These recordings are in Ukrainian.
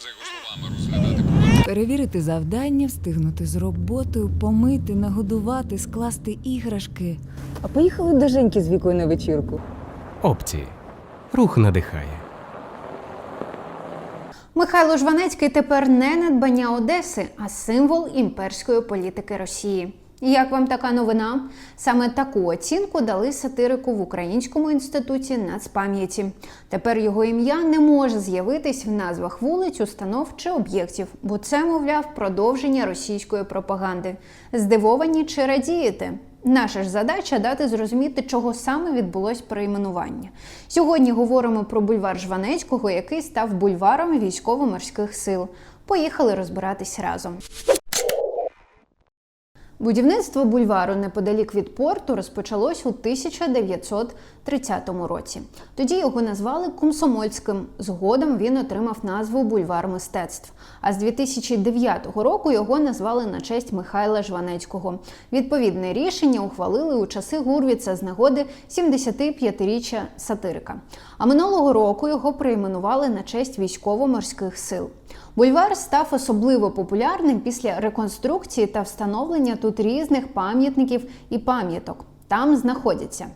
За його словами, розглядати. Перевірити завдання, встигнути з роботою, помити, нагодувати, скласти іграшки. А поїхали до Женьки з вікою на вечірку. Опції. Рух надихає. Михайло Жванецький тепер не надбання Одеси, а символ імперської політики Росії. Як вам така новина? Саме таку оцінку дали сатирику в Українському інституті нацпам'яті. Тепер його ім'я не може з'явитись в назвах вулиць, установ чи об'єктів, бо це, мовляв, продовження російської пропаганди. Здивовані чи радієте? Наша ж задача дати зрозуміти, чого саме відбулось перейменування. Сьогодні говоримо про бульвар Жванецького, який став бульваром військово-морських сил. Поїхали розбиратись разом. Будівництво бульвару неподалік від порту розпочалось у 1930 році. Тоді його назвали Комсомольським. Згодом він отримав назву Бульвар мистецтв. А з 2009 року його назвали на честь Михайла Жванецького. Відповідне рішення ухвалили у часи Гурвіца з нагоди 75-річчя сатирика. А минулого року його перейменували на честь військово-морських сил. Бульвар став особливо популярним після реконструкції та встановлення тут різних пам'ятників і пам'яток. Там знаходяться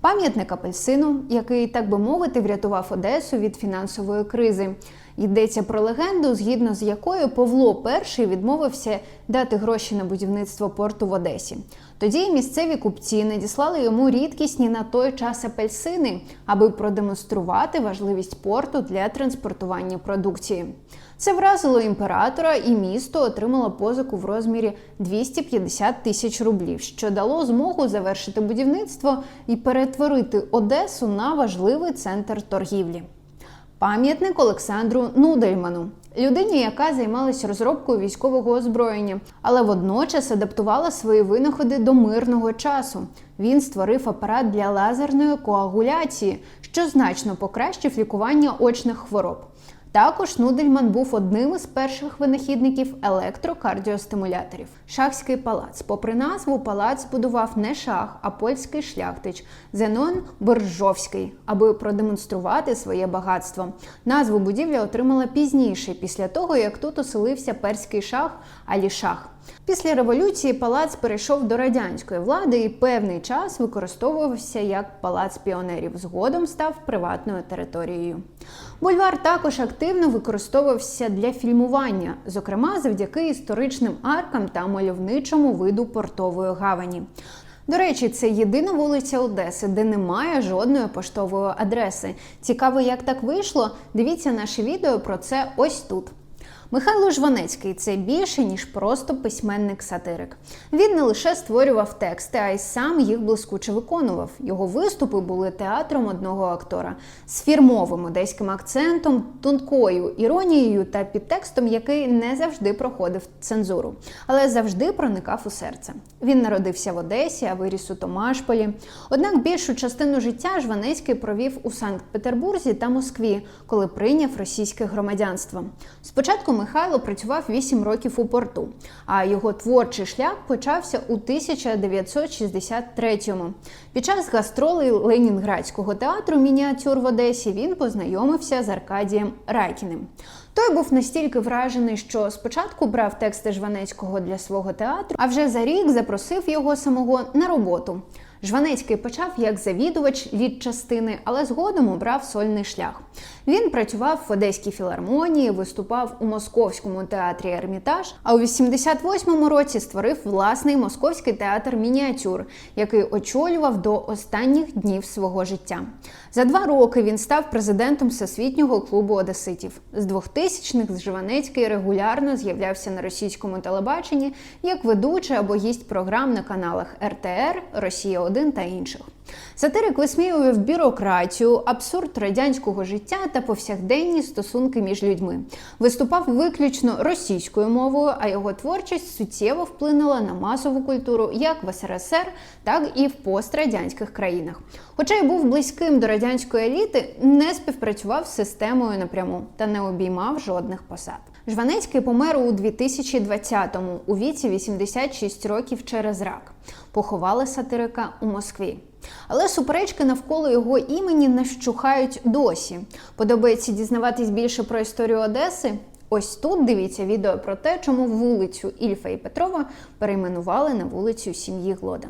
пам'ятник апельсину, який, так би мовити, врятував Одесу від фінансової кризи. Йдеться про легенду, згідно з якою Павло І відмовився дати гроші на будівництво порту в Одесі. Тоді місцеві купці надіслали йому рідкісні на той час апельсини, аби продемонструвати важливість порту для транспортування продукції. Це вразило імператора, і місто отримало позику в розмірі 250 тисяч рублів, що дало змогу завершити будівництво і перетворити Одесу на важливий центр торгівлі. Пам'ятник Олександру Нудельману, людині, яка займалася розробкою військового озброєння, але водночас адаптувала свої винаходи до мирного часу. Він створив апарат для лазерної коагуляції, що значно покращив лікування очних хвороб. Також Нудельман був одним із перших винахідників електрокардіостимуляторів. Шахський палац. Попри назву, палац будував не шах, а польський шляхтич Зенон Боржовський, аби продемонструвати своє багатство. Назву будівля отримала пізніше, після того як тут оселився перський шах Алішах. Після революції палац перейшов до радянської влади і певний час використовувався як палац піонерів. Згодом став приватною територією. Бульвар також активно використовувався для фільмування, зокрема завдяки історичним аркам та мальовничому виду портової гавані. До речі, це єдина вулиця Одеси, де немає жодної поштової адреси. Цікаво, як так вийшло. Дивіться наше відео про це ось тут. Михайло Жванецький це більше ніж просто письменник-сатирик. Він не лише створював тексти, а й сам їх блискуче виконував. Його виступи були театром одного актора з фірмовим одеським акцентом, тонкою іронією та підтекстом, який не завжди проходив цензуру, але завжди проникав у серце. Він народився в Одесі, а виріс у Томашполі. Однак більшу частину життя Жванецький провів у Санкт-Петербурзі та Москві, коли прийняв російське громадянство. Спочатку Михайло працював 8 років у порту, а його творчий шлях почався у 1963-му. Під час гастролей Ленінградського театру мініатюр в Одесі він познайомився з Аркадієм Райкіним. Той був настільки вражений, що спочатку брав тексти Жванецького для свого театру, а вже за рік запросив його самого на роботу. Жванецький почав як завідувач літчастини, але згодом обрав сольний шлях. Він працював в Одеській філармонії, виступав у Московському театрі Ермітаж, а у 88-му році створив власний московський театр мініатюр, який очолював до останніх днів свого життя. За два роки він став президентом Всесвітнього клубу одеситів. З 2000-х Жванецький регулярно з'являвся на російському телебаченні як ведучий або гість програм на каналах РТР, Росія 1 та інших. Сатирик висміював бюрократію, абсурд радянського життя та повсякденні стосунки між людьми. Виступав виключно російською мовою, а його творчість суттєво вплинула на масову культуру як в СРСР, так і в пострадянських країнах. Хоча й був близьким до радянської еліти, не співпрацював з системою напряму та не обіймав жодних посад. Жванецький помер у 2020-му у віці 86 років через рак. Поховали сатирика у Москві. Але суперечки навколо його імені не вщухають досі. Подобається дізнаватись більше про історію Одеси? Ось тут дивіться відео про те, чому вулицю Ільфа і Петрова перейменували на вулицю сім'ї Глода.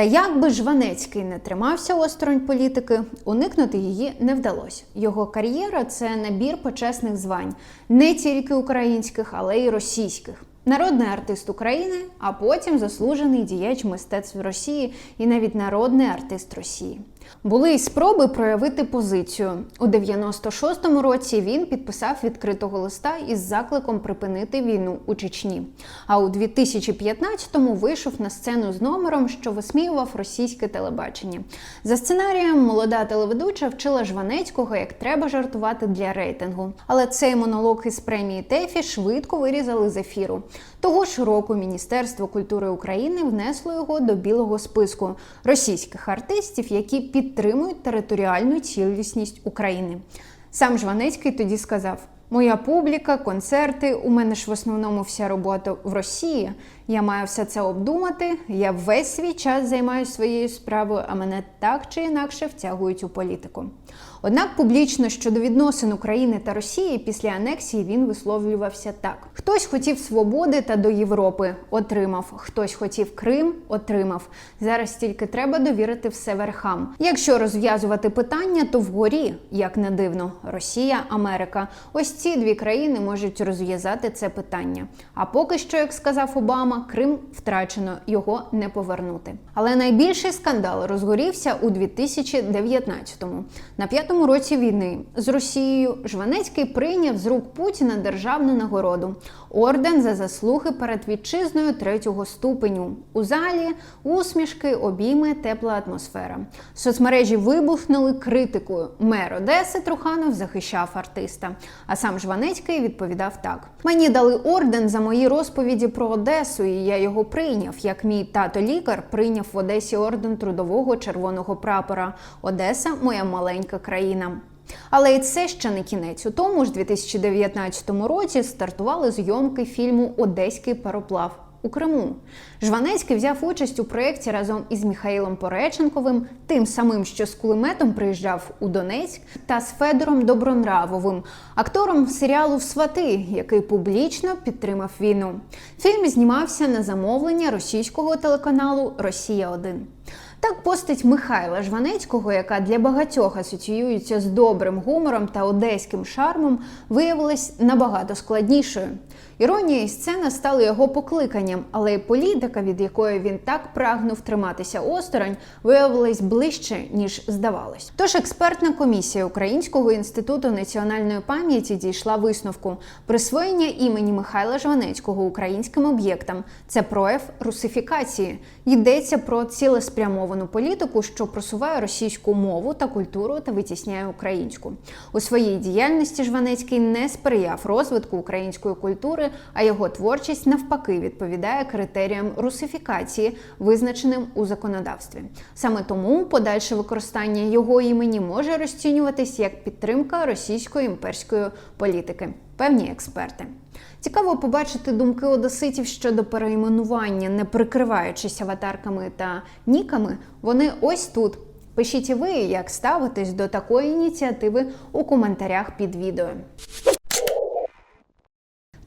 Та як би Жванецький не тримався осторонь політики, уникнути її не вдалося. Його кар'єра це набір почесних звань, не тільки українських, але й російських. Народний артист України, а потім заслужений діяч мистецтв Росії і навіть народний артист Росії. Були й спроби проявити позицію. У 96-му році він підписав відкритого листа із закликом припинити війну у Чечні. А у 2015-му вийшов на сцену з номером, що висміював російське телебачення. За сценарієм молода телеведуча вчила Жванецького, як треба жартувати для рейтингу. Але цей монолог із премії ТЕФІ швидко вирізали з ефіру. Того ж року Міністерство культури України внесло його до білого списку російських артистів, які підтримують територіальну цілісність України. Сам Жванецький тоді сказав: Моя публіка, концерти, у мене ж в основному вся робота в Росії. Я маю все це обдумати. Я весь свій час займаюся своєю справою, а мене так чи інакше втягують у політику. Однак публічно щодо відносин України та Росії після анексії він висловлювався так: хтось хотів свободи та до Європи, отримав, хтось хотів Крим, отримав. Зараз тільки треба довірити все верхам. Якщо розв'язувати питання, то вгорі, як не дивно, Росія, Америка. Ось ці дві країни можуть розв'язати це питання. А поки що, як сказав Обама, Крим втрачено, його не повернути. Але найбільший скандал розгорівся у 2019-му. На п'ятому році війни з Росією Жванецький прийняв з рук Путіна державну нагороду орден за заслуги перед вітчизною третього ступеню. У залі усмішки, обійми, тепла атмосфера. Соцмережі вибухнули критикою. Мер Одеси Труханов захищав артиста. А сам Жванецький відповідав так: мені дали орден за мої розповіді про Одесу, і я його прийняв. Як мій тато лікар прийняв в Одесі орден трудового червоного прапора. Одеса моя маленька країна. Але і це ще не кінець. У тому ж 2019 році стартували зйомки фільму Одеський пароплав. У Криму Жванецький взяв участь у проєкті разом із Михаїлом Пореченковим, тим самим, що з кулеметом приїжджав у Донецьк, та з Федором Добронравовим, актором серіалу Свати, який публічно підтримав війну. Фільм знімався на замовлення російського телеканалу Росія 1 так постать Михайла Жванецького, яка для багатьох асоціюється з добрим гумором та одеським шармом, виявилась набагато складнішою. Іронія і сцена стали його покликанням, але політика, від якої він так прагнув триматися осторонь, виявилась ближче ніж здавалось. Тож експертна комісія Українського інституту національної пам'яті дійшла висновку: присвоєння імені Михайла Жванецького українським об'єктам це прояв русифікації. Йдеться про цілеспрямовану політику, що просуває російську мову та культуру та витісняє українську. У своїй діяльності Жванецький не сприяв розвитку української культури, а його творчість навпаки відповідає критеріям русифікації, визначеним у законодавстві. Саме тому подальше використання його імені може розцінюватись як підтримка російської імперської політики. Певні експерти. Цікаво побачити думки одеситів щодо перейменування, не прикриваючись аватарками та ніками. Вони ось тут. Пишіть і ви, як ставитесь до такої ініціативи у коментарях під відео.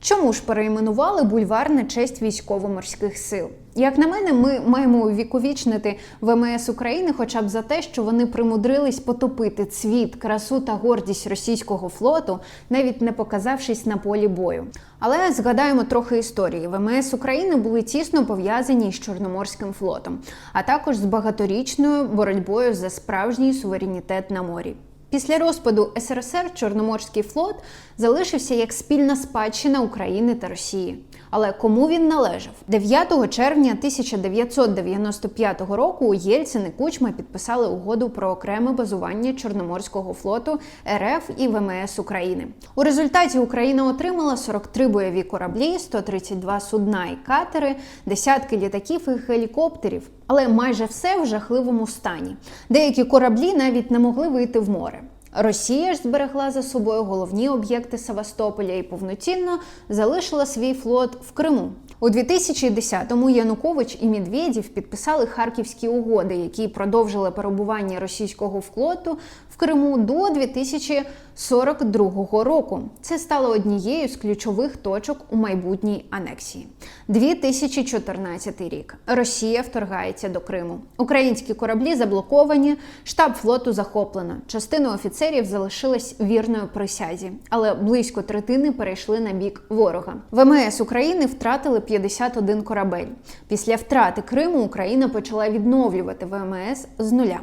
Чому ж перейменували бульвар на честь військово-морських сил? Як на мене, ми маємо увіковічнити ВМС України хоча б за те, що вони примудрились потопити цвіт, красу та гордість російського флоту, навіть не показавшись на полі бою. Але згадаємо трохи історії. ВМС України були тісно пов'язані з Чорноморським флотом, а також з багаторічною боротьбою за справжній суверенітет на морі. Після розпаду СРСР Чорноморський флот залишився як спільна спадщина України та Росії. Але кому він належав? 9 червня 1995 року Єльцин і Кучма підписали угоду про окреме базування Чорноморського флоту РФ і ВМС України. У результаті Україна отримала 43 бойові кораблі, 132 судна і катери, десятки літаків і гелікоптерів. Але майже все в жахливому стані. Деякі кораблі навіть не могли вийти в море. Росія ж зберегла за собою головні об'єкти Севастополя і повноцінно залишила свій флот в Криму. У 2010-му Янукович і Медведєв підписали харківські угоди, які продовжили перебування російського флоту в Криму до 2042 року. Це стало однією з ключових точок у майбутній анексії. 2014 рік. Росія вторгається до Криму. Українські кораблі заблоковані, штаб флоту захоплено. Частина офіцерів залишилась вірною присязі, але близько третини перейшли на бік ворога. ВМС України втратили 51 корабель. Після втрати Криму Україна почала відновлювати ВМС з нуля.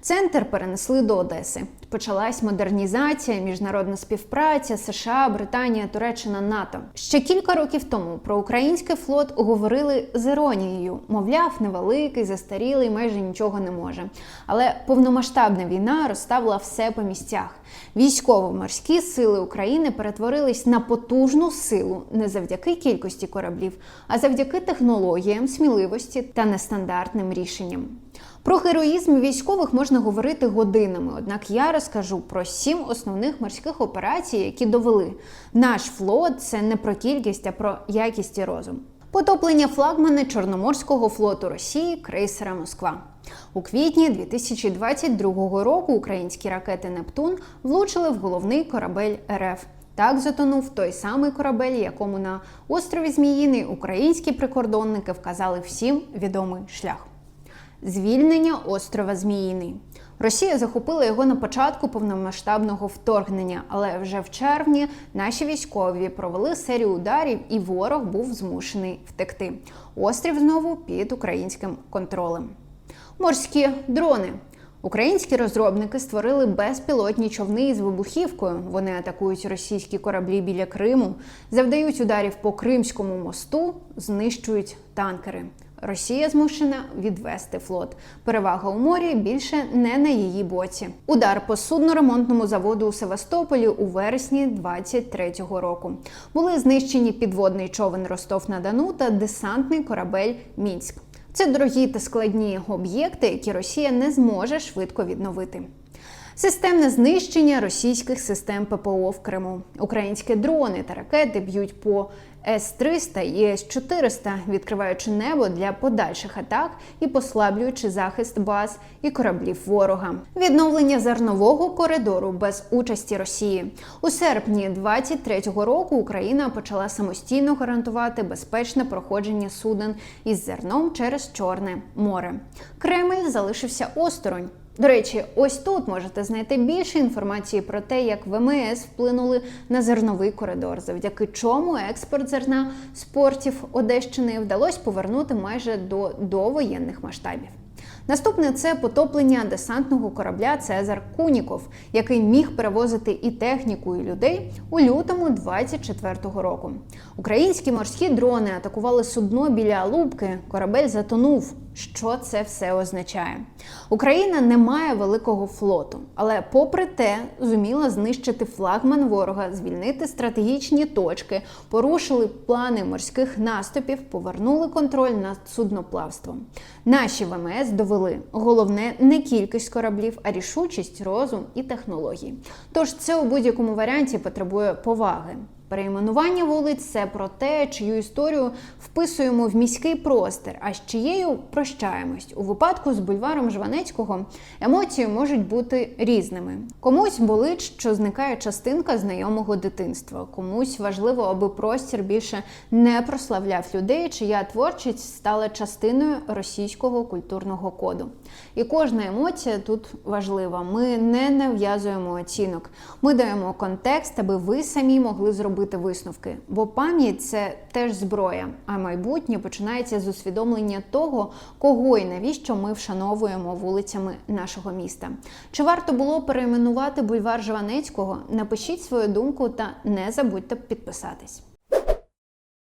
Центр перенесли до Одеси. Почалась модернізація, міжнародна співпраця США, Британія, Туреччина, НАТО. Ще кілька років тому про український флот говорили з іронією. Мовляв, невеликий, застарілий, майже нічого не може. Але повномасштабна війна розставила все по місцях. Військово-морські сили України перетворились на потужну силу не завдяки кількості кораблів, а завдяки технологіям, сміливості та нестандартним рішенням. Про героїзм військових можна говорити годинами, однак я розкажу про сім основних морських операцій, які довели наш флот це не про кількість, а про якість і розум. Потоплення флагмана Чорноморського флоту Росії крейсера Москва. У квітні 2022 року українські ракети Нептун влучили в головний корабель РФ. Так затонув той самий корабель, якому на острові Зміїний українські прикордонники вказали всім відомий шлях. Звільнення острова Зміїний. Росія захопила його на початку повномасштабного вторгнення, але вже в червні наші військові провели серію ударів, і ворог був змушений втекти. Острів знову під українським контролем. Морські дрони. Українські розробники створили безпілотні човни із вибухівкою. Вони атакують російські кораблі біля Криму, завдають ударів по Кримському мосту, знищують танкери. Росія змушена відвести флот. Перевага у морі більше не на її боці. Удар по судноремонтному заводу у Севастополі у вересні 23-го року. Були знищені підводний човен Ростов-на-Дону та десантний корабель Мінськ. Це дорогі та складні об'єкти, які Росія не зможе швидко відновити. Системне знищення російських систем ППО в Криму. Українські дрони та ракети б'ють по С-300 і С-400, відкриваючи небо для подальших атак і послаблюючи захист баз і кораблів ворога. Відновлення зернового коридору без участі Росії у серпні 23-го року Україна почала самостійно гарантувати безпечне проходження суден із зерном через Чорне море. Кремль залишився осторонь. До речі, ось тут можете знайти більше інформації про те, як ВМС вплинули на зерновий коридор, завдяки чому експорт зерна з портів Одещини вдалося повернути майже до довоєнних масштабів. Наступне це потоплення десантного корабля Цезар Куніков, який міг перевозити і техніку, і людей у лютому 24-го року. Українські морські дрони атакували судно біля Алубки. Корабель затонув. Що це все означає? Україна не має великого флоту, але, попри те, зуміла знищити флагман ворога, звільнити стратегічні точки, порушили плани морських наступів, повернули контроль над судноплавством. Наші ВМС довели головне не кількість кораблів, а рішучість, розум і технології. Тож це у будь-якому варіанті потребує поваги. Перейменування вулиць це про те, чию історію вписуємо в міський простір, а з чиєю прощаємось. У випадку з бульваром Жванецького емоції можуть бути різними. Комусь болить, що зникає частинка знайомого дитинства, комусь важливо, аби простір більше не прославляв людей, чия творчість стала частиною російського культурного коду. І кожна емоція тут важлива. Ми не нав'язуємо оцінок, ми даємо контекст, аби ви самі могли зробити висновки. Бо пам'ять це теж зброя, а майбутнє починається з усвідомлення того, кого і навіщо ми вшановуємо вулицями нашого міста. Чи варто було перейменувати бульвар Жванецького? Напишіть свою думку та не забудьте підписатись.